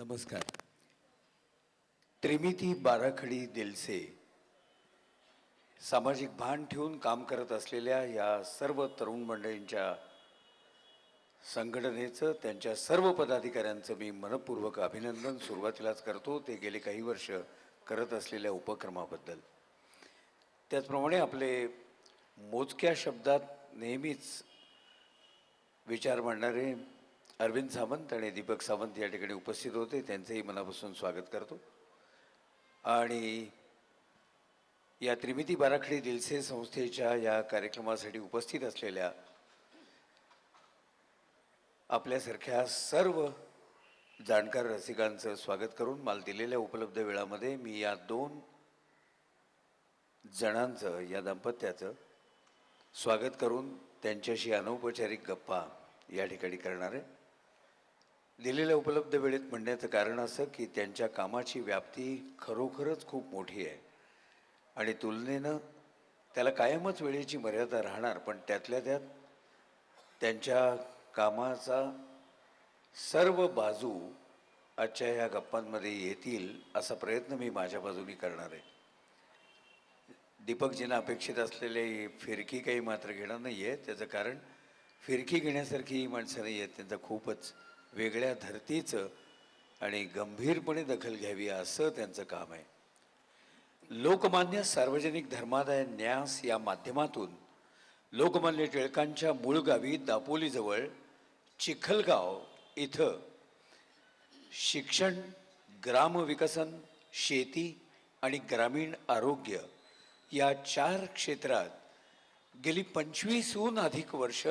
नमस्कार. त्रिमिती बाराखडी दिलसे. सामाजिक भान ठेवून काम करत असलेल्या या सर्व तरुण मंडळींच्या संघटनेचं त्यांच्या सर्व पदाधिकाऱ्यांचं मी मनपूर्वक अभिनंदन सुरुवातीलाच करतो. ते गेले काही वर्ष करत असलेल्या उपक्रमाबद्दल. त्याचप्रमाणे आपले मोजक्या शब्दात नेहमीच विचार मांडणारे अरविंद सावंत आणि दीपक सावंत या ठिकाणी उपस्थित होते. त्यांचंही मनापासून स्वागत करतो. आणि या त्रिमिती बाराखडी दिलसे संस्थेच्या या कार्यक्रमासाठी उपस्थित असलेल्या आपल्यासारख्या सर्व जाणकार रसिकांचं स्वागत करून मला दिलेल्या उपलब्ध वेळामध्ये मी या दोन जणांचं या दाम्पत्याचं स्वागत करून त्यांच्याशी अनौपचारिक गप्पा या ठिकाणी करणार आहे. दिलेल्या उपलब्ध वेळेत म्हणण्याचं कारण असं की त्यांच्या कामाची व्याप्ती खरोखरच खूप मोठी आहे. आणि तुलनेनं त्याला कायमच वेळेची मर्यादा राहणार पण त्यातल्या त्यात त्यांच्या कामाचा सर्व बाजू आजच्या ह्या गप्पांमध्ये येतील असा प्रयत्न मी माझ्या बाजूनी करणार आहे. दीपकजींना अपेक्षित असलेले फिरकी काही मात्र घेणार नाही आहे त्याचं कारण फिरकी घेण्यासारखी ही माणसं नाही आहेत त्यांचा खूपच वेगळ्या धर्तीचं आणि गंभीरपणे दखल घ्यावी असं त्यांचं काम आहे. लोकमान्य सार्वजनिक धर्मादाय न्यास या माध्यमातून लोकमान्य टिळकांच्या मूळ गावी दापोलीजवळ चिखलगाव इथं शिक्षण ग्रामविकसन शेती आणि ग्रामीण आरोग्य या चार क्षेत्रात गेली पंचवीसहून अधिक वर्ष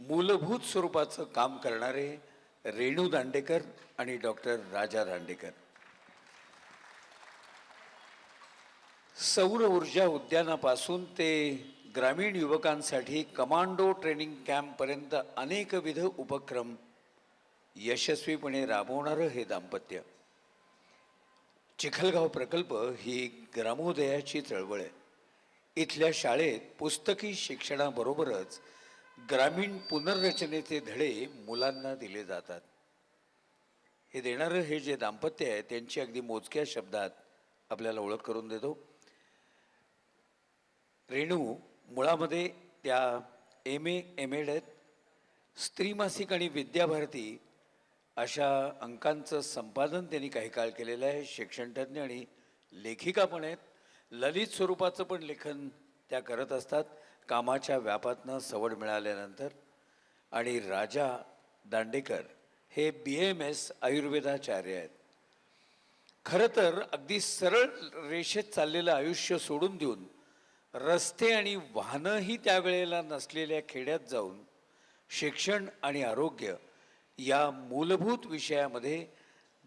मूलभूत स्वरूपाचं काम करणारे रेणू दांडेकर आणि डॉक्टर राजा दांडेकर. सौर ऊर्जा उद्यानापासून ते ग्रामीण युवकांसाठी कमांडो ट्रेनिंग कॅम्पपर्यंत अनेकविध उपक्रम यशस्वीपणे राबवणारं हे दाम्पत्य चिखलगाव प्रकल्प ही ग्रामोदयाची चळवळ आहे. इथल्या शाळेत पुस्तकी शिक्षणाबरोबरच ग्रामीण पुनर्रचनेचे धडे मुलांना दिले जातात. हे देणारं हे जे दाम्पत्य आहे त्यांची अगदी मोजक्या शब्दात आपल्याला ओळख करून देतो. रेणू मुळामध्ये त्या एम ए एम एड आहेत. स्त्रीमासिक आणि विद्याभारती अशा अंकांचं संपादन त्यांनी काही काळ केलेलं आहे. शिक्षणतज्ञ आणि लेखिका पण आहेत. ललित स्वरूपाचं पण लेखन त्या करत असतात. कामाच्या व्यापातनं सवड मिळाल्यानंतर आणि राजा दांडेकर हे बी एम एस आयुर्वेदाचार्य आहेत. खरं तर अगदी सरळ रेषेत चाललेलं आयुष्य सोडून देऊन रस्ते आणि वाहनंही त्यावेळेला नसलेल्या खेड्यात जाऊन शिक्षण आणि आरोग्य या मूलभूत विषयामध्ये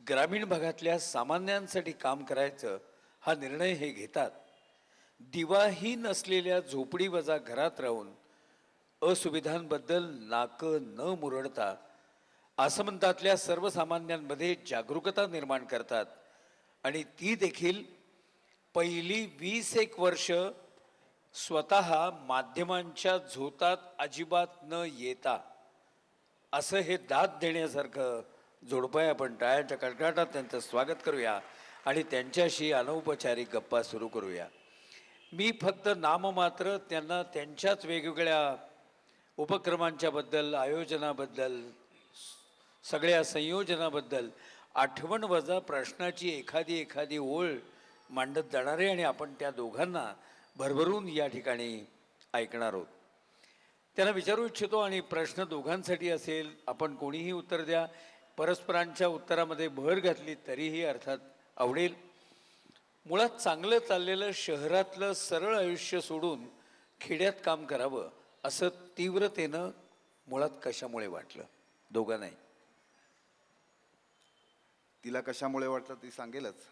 ग्रामीण भागातल्या सामान्यांसाठी काम करायचं हा निर्णय हे घेतात. दिवाही नसलेल्या झोपडी वजा घरात राहून असुविधांबद्दल नाकं न मुरडता आसमंतातल्या सर्वसामान्यांमध्ये जागरूकता निर्माण करतात. आणि ती देखील पहिली वीस एक वर्ष स्वतः माध्यमांच्या झोतात अजिबात न येता असं हे दाद देण्यासारखं जोडपं आहे आपण टाळ्यांच्या कडकडाटात त्यांचं स्वागत करूया आणि त्यांच्याशी अनौपचारिक गप्पा सुरू करूया. मी फक्त नाममात्र त्यांना त्यांच्याच वेगवेगळ्या उपक्रमांच्याबद्दल आयोजनाबद्दल सगळ्या संयोजनाबद्दल आठवण वजा प्रश्नाची एखादी एखादी ओळ मांडत जाणार आहे आणि आपण त्या दोघांना भरभरून या ठिकाणी ऐकणार आहोत. त्यांना विचारू इच्छितो आणि प्रश्न दोघांसाठी असेल आपण कोणीही उत्तर द्या. परस्परांच्या उत्तरामध्ये भर घातली तरीही अर्थात आवडेल. मुळात चांगलं चाललेलं शहरातलं सरळ आयुष्य सोडून खेड्यात काम करावं असं तीव्रतेनं मुळात कशामुळे वाटलं? दोघांनाही तिला कशामुळे वाटलं ती सांगेलच.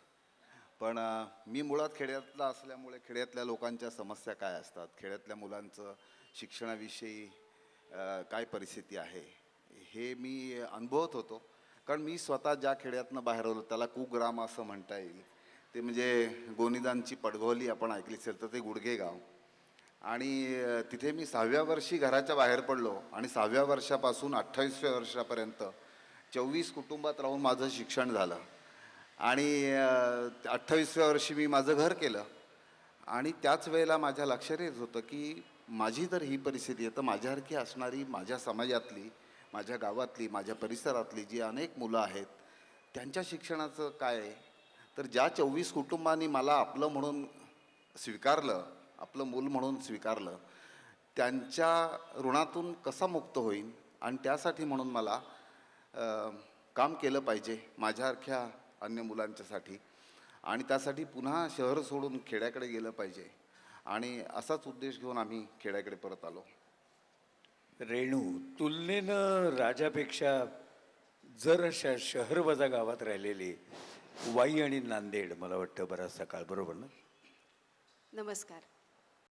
पण मी मुळात खेड्यातला असल्यामुळे खेड्यातल्या लोकांच्या समस्या काय असतात? खेड्यातल्या मुलांचं शिक्षणाविषयी काय परिस्थिती आहे? हे मी अनुभवत होतो. कारण मी स्वतः ज्या खेड्यातनं बाहेर आलो त्याला कुग्राम असं म्हणता येईल. ते म्हणजे गोनीदांची पडघोली आपण ऐकली असेल तर ते गुडघे गाव. आणि तिथे मी सहाव्या वर्षी घराच्या बाहेर पडलो आणि सहाव्या वर्षापासून अठ्ठावीसव्या वर्षापर्यंत चोवीस कुटुंबात राहून माझं शिक्षण झालं. आणि अठ्ठावीसव्या वर्षी मी माझं घर केलं. आणि त्याच वेळेला माझ्या लक्षात येत होतं की माझी तर ही परिस्थिती आहे तर माझ्यासारखी असणारी माझ्या समाजातली माझ्या गावातली माझ्या परिसरातली जी अनेक मुलं आहेत त्यांच्या शिक्षणाचं काय आहे? तर ज्या चोवीस कुटुंबांनी मला आपलं म्हणून स्वीकारलं आपलं मूल म्हणून स्वीकारलं त्यांच्या ऋणातून कसा मुक्त होईन? आणि त्यासाठी म्हणून मला काम केलं पाहिजे माझ्यासारख्या अन्य मुलांच्यासाठी. आणि त्यासाठी पुन्हा शहर सोडून खेड्याकडे गेलं पाहिजे. आणि असाच उद्देश घेऊन आम्ही खेड्याकडे परत आलो. रेणू तुलनेनं राजापेक्षा जर अशा शहरवजा गावात राहिलेली वाई आणि नांदेड मला वाटतं बराचसा काळ बरोबर ना? नमस्कार.